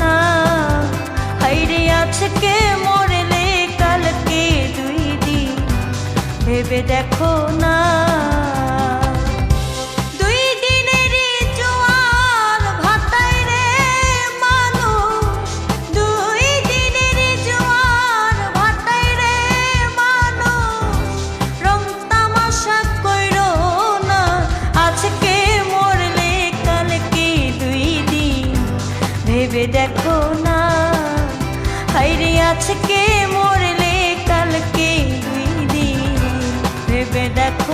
না। হাইরে আজকে মরলে কালকে দুই দিন দেখো না। আজকে মরলে কালকে দিদি ভেবে দেখ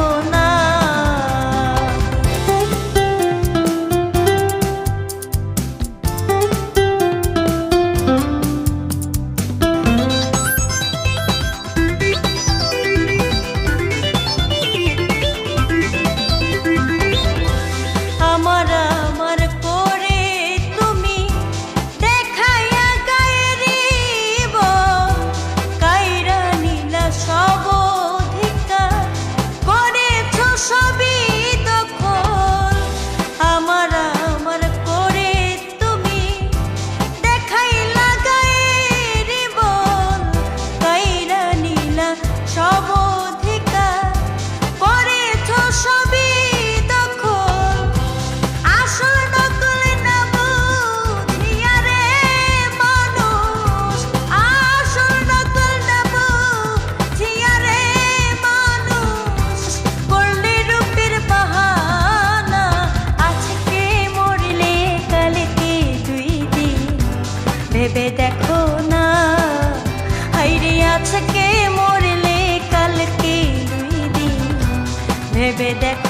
ভেবে দেখো না। হাইরে কে মরলে কালকে দুই দিন। ভেবে দেখো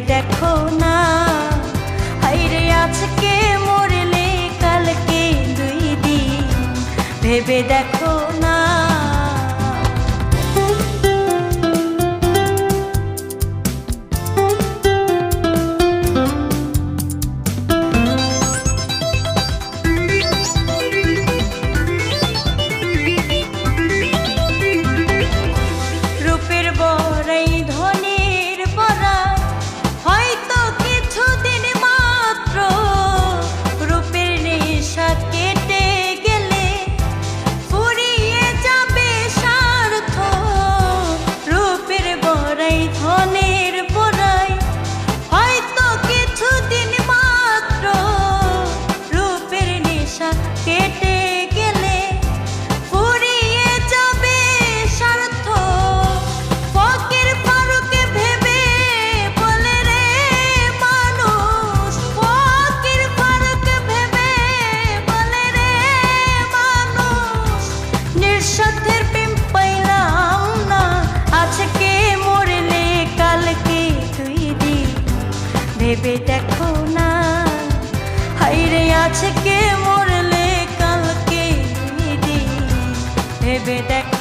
দেখো না। হাইরে আজকে মরলে কালকে দুই দিন। ভেবে দেখো ভেবে দেখো না। হাইরে আছে কে মরলে কালকে দিন? ভেবে দেখো